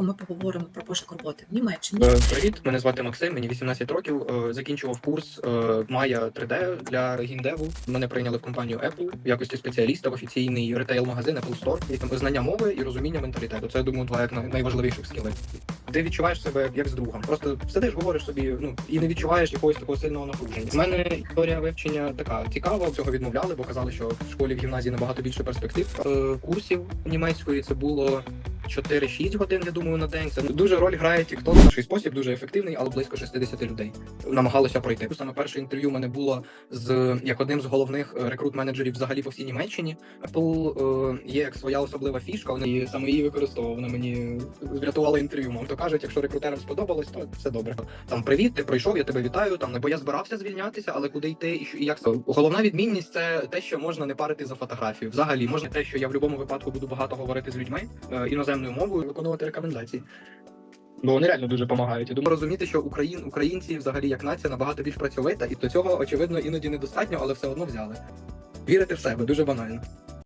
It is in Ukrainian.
коротко ми поговоримо про пошук роботи в Німеччині. Е, Привіт, мене звати Максим, мені 18 років. Е, Закінчував курс е, Майя 3D для гіндеву. Мене прийняли в компанію Apple в якості спеціаліста в офіційний ретейл-магазин Apple Store. І там знання мови і розуміння менталітету. Це я думаю, два як найважливіших скіли. Ти відчуваєш себе як з другом. Просто сидиш, говориш собі, ну і не відчуваєш якогось такого сильного напруження. У мене історія вивчення така цікава. Цього відмовляли, бо казали, що в школі в гімназії набагато більше перспектив. Курсів німецької це було 4-6 годин, я думаю, на день. Це дуже роль грає TikTok. Наш спосіб дуже ефективний, але близько 60 людей намагалися пройти. Саме перше інтерв'ю у мене було з як одним з головних е, рекрут-менеджерів взагалі по всій Німеччині. Apple е, є як своя особлива фішка, вона саме її використовував. Вона мені врятувала інтерв'ю. Мов то кажуть, якщо рекрутерам сподобалось, то все добре. Там привіт, ти пройшов, я тебе вітаю. Там бо я збирався звільнятися, але куди йти і як це головна відмінність це те, що можна не парити за фотографію. Взагалі можна те, що я в будь-якому випадку буду багато говорити з людьми е, іноземною мовою, виконувати рекомендації. Бо вони реально дуже допомагають. Я думаю, розуміти, що Україн, українці взагалі як нація набагато більш працьовита, і до цього очевидно іноді недостатньо, але все одно взяли. Вірити в себе дуже банально.